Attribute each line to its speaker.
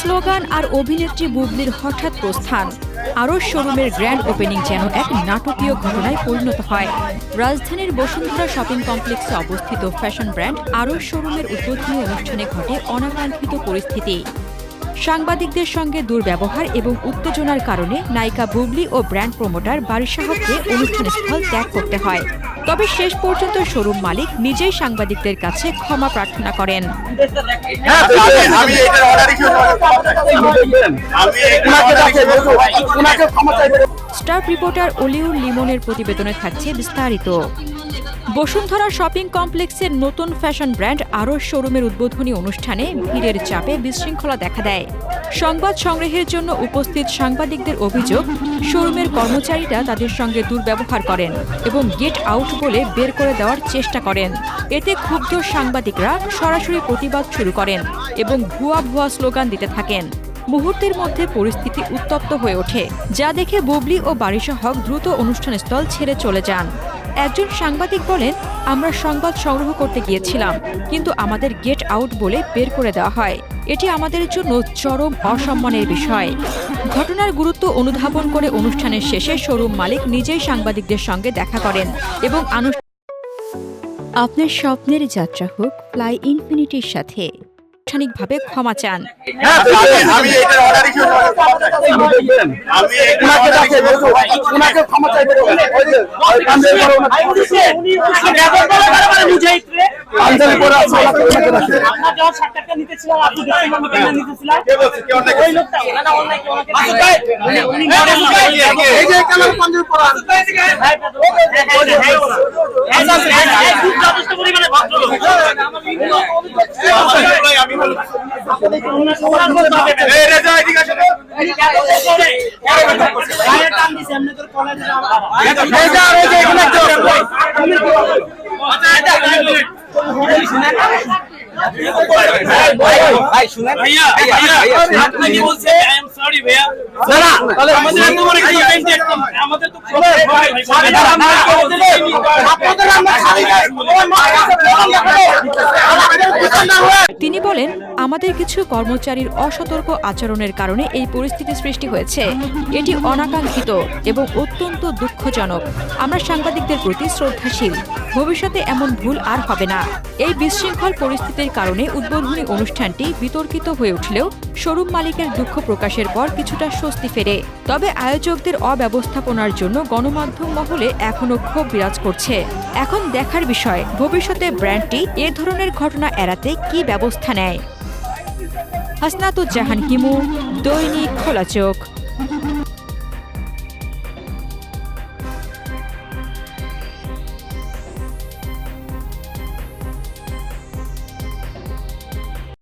Speaker 1: Slogan আর অভিনেত্রী বুবলির হঠাৎ প্রস্থান। আরও শোরুমের গ্র্যান্ড ওপেনিং যেন এক নাটকীয় ঘটনায় পরিণত হয়। রাজধানীর বসুন্ধরা শপিং কমপ্লেক্সে অবস্থিত ফ্যাশন ব্র্যান্ড আরও শোরুমের উদ্বোধনী অনুষ্ঠানে ঘটে অনাকাঙ্ক্ষিত পরিস্থিতি। সাংবাদিকদের সঙ্গে দুর্ব্যবহার এবং উত্তেজনার কারণে নায়িকা বুবলি ও ব্র্যান্ড প্রমোটার বারিশাহকে অনুষ্ঠানস্থল ত্যাগ করতে হয়। তবে শেষ পর্যন্ত শোরুম মালিক নিজেই সাংবাদিকদের কাছে ক্ষমা প্রার্থনা করেন।
Speaker 2: হ্যাঁ,
Speaker 1: স্টার রিপোর্টার অলিউর লিমনের প্রতিবেদনে থাকছে বিস্তারিত। বসুন্ধরা শপিং কমপ্লেক্সের নতুন ফ্যাশন ব্র্যান্ড আরও শোরুমের উদ্বোধনী অনুষ্ঠানে ভিড়ের চাপে বিশৃঙ্খলা দেখা দেয়। সংবাদ সংগ্রহের জন্য উপস্থিত সাংবাদিকদের অভিযোগ, শোরুমের কর্মচারীরা তাদের সঙ্গে দুর্ব্যবহার করেন এবং গেট আউট বলে বের করে দেওয়ার চেষ্টা করেন। এতে ক্ষুব্ধ সাংবাদিকরা সরাসরি প্রতিবাদ শুরু করেন এবং ভুয়া ভুয়া স্লোগান দিতে থাকেন। মুহূর্তের মধ্যে পরিস্থিতি উত্তপ্ত হয়ে ওঠে, যা দেখে বুবলি ও বারিশা হক দ্রুত অনুষ্ঠানস্থল ছেড়ে চলে যান। একজন সাংবাদিক বলেন, আমরা সংবাদ সংগ্রহ করতে গিয়েছিলাম, কিন্তু আমাদের গেট আউট বলে বের করে দেওয়া হয়। এটি আমাদের জন্য চরম অসম্মানের বিষয়। ঘটনার গুরুত্ব অনুধাবন করে অনুষ্ঠানের শেষে শোরুম মালিক নিজেই সাংবাদিকদের সঙ্গে দেখা করেন এবং আপনার স্বপ্নের যাত্রা হোক ফ্লাই ইনফিনিটির সাথে। আনুষ্ঠানিকভাবে ক্ষমা চান
Speaker 2: হ্যাঁ,
Speaker 3: নিতেছিলাম আপনি
Speaker 2: কে? কে ভাই!
Speaker 3: উনি মডেল
Speaker 2: মাসুদ ভাই,
Speaker 3: না।
Speaker 2: কে?
Speaker 3: এই যে কালার পাঞ্জাবি পরা আছে। ভাই, ভাই, ভাই, ভাই, ভাই, ভাই, খুব যথেষ্ট পরিমাণে ভদ্রলোক।
Speaker 2: মাসুদ ভাই, আমি বলব।
Speaker 3: ওনার সবার করতে হবে না।
Speaker 2: এই রেজা, এদিকে আসো তো।
Speaker 3: এই যে এত বড় করে, গায়ে টান দিছে, এমনি করে কলার দিছে আমার বাবা।
Speaker 2: রেজা, রেজা, এখানে একটু আসো।
Speaker 3: এটা, এটা, এটা।
Speaker 4: ভাইয়া ভাইয়া আপনাকে বলছে আই এম সরি ভাইয়া আমাদের এত বড় একটা event একদম আমাদের তো
Speaker 3: আপনাদের আমরা খালি গায়ে, ওই মা
Speaker 1: তিনি বলেন আমাদের কিছু কর্মচারীর অসতর্ক আচরণের কারণে এই পরিস্থিতি সৃষ্টি হয়েছে এটি অনাকাঙ্ক্ষিত এবং অত্যন্ত দুঃখজনক আমরা সাংবাদিকদের প্রতি শ্রদ্ধাশীল ভবিষ্যতে এমন ভুল আর হবে না এই বিশৃঙ্খল পরিস্থিতির কারণে উদ্বোধনী অনুষ্ঠানটি বিতর্কিত হয়ে উঠলেও শোরুম মালিকের দুঃখ প্রকাশের পর কিছুটা স্বস্তি ফেরে। তবে আয়োজকদের অব্যবস্থাপনার জন্য গণমাধ্যম মহলে এখনও ক্ষোভ বিরাজ করছে। এখন দেখার বিষয়, ভবিষ্যতে ব্র্যান্ডটি এ ধরনের ঘটনা এড়াতে কি ব্যবস্থা নেয়? হাসনাতুজ্জাহান হিমু দৈনিক খোলা চোখ।